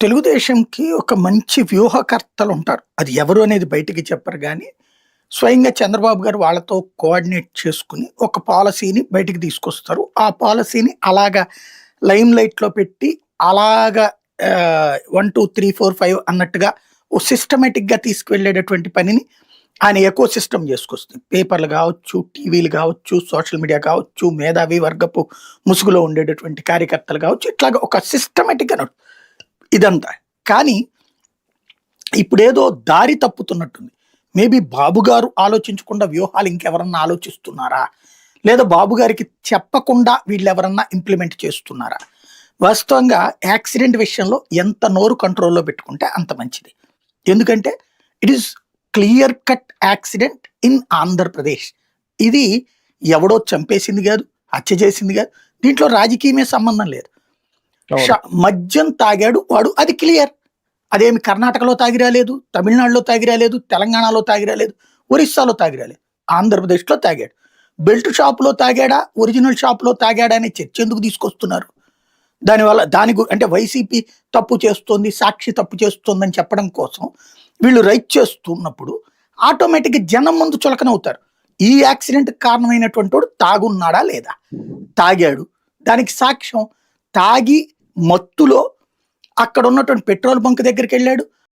తెలుగుదేశంకి ఒక మంచి వ్యూహకర్తలు ఉంటారు. అది ఎవరు అనేది బయటికి చెప్పరు కానీ స్వయంగా చంద్రబాబు గారు వాళ్ళతో కోఆర్డినేట్ చేసుకుని ఒక పాలసీని బయటికి తీసుకొస్తారు. ఆ పాలసీని అలాగా లైమ్ లైట్లో పెట్టి అలాగా one two three four five అన్నట్టుగా ఓ సిస్టమేటిక్గా తీసుకువెళ్ళేటటువంటి పనిని ఆయన ఎకో సిస్టమ్ చేసుకొస్తుంది. పేపర్లు కావచ్చు టీవీలు కావచ్చు సోషల్ మీడియా కావచ్చు మేధావి వర్గపు ముసుగులో ఉండేటటువంటి కార్యకర్తలు కావచ్చు ఇట్లాగా ఒక సిస్టమేటిక్గా ఇదంతా. కానీ ఇప్పుడేదో దారి తప్పుతున్నట్టుంది. మేబీ బాబు గారు ఆలోచించకుండా వ్యూహాలు ఇంకెవరన్నా ఆలోచిస్తున్నారా? లేదా బాబు గారికి చెప్పకుండా వీళ్ళు ఎవరన్నా ఇంప్లిమెంట్ చేస్తున్నారా? వాస్తవంగా యాక్సిడెంట్ విషయంలో ఎంత నోరు కంట్రోల్లో పెట్టుకుంటే అంత మంచిది. ఎందుకంటే it is clear cut accident in Andhra Pradesh. ఇది ఎవడో చంపేసింది కాదు హత్య చేసింది కాదు దీంట్లో రాజకీయమే సంబంధం లేదు. మద్యం తాగాడు వాడు అది క్లియర్. అదేమి కర్ణాటకలో తాగిరాలేదు తమిళనాడులో తాగిరాలేదు తెలంగాణలో తాగిరాలేదు ఒరిస్సాలో తాగిరాలేదు ఆంధ్రప్రదేశ్లో తాగాడు. బెల్ట్ షాప్లో తాగాడా ఒరిజినల్ షాప్లో తాగాడా అనే చర్చ ఎందుకు తీసుకొస్తున్నారు? దానివల్ల దాని అంటే వైసీపీ తప్పు చేస్తోంది సాక్షి తప్పు చేస్తోందని చెప్పడం కోసం వీళ్ళు రైట్ చేస్తున్నప్పుడు ఆటోమేటిక్గా జనం ముందు చులకనవుతారు ఈ యాక్సిడెంట్ కారణమైనటువంటి వాడు తాగున్నాడా లేదా? తాగాడు. దానికి సాక్ష్యం తాగి మత్తులో అక్కడ ఉన్నటువంటి పెట్రోల్ బంక్ దగ్గరికి వెళ్ళాడు.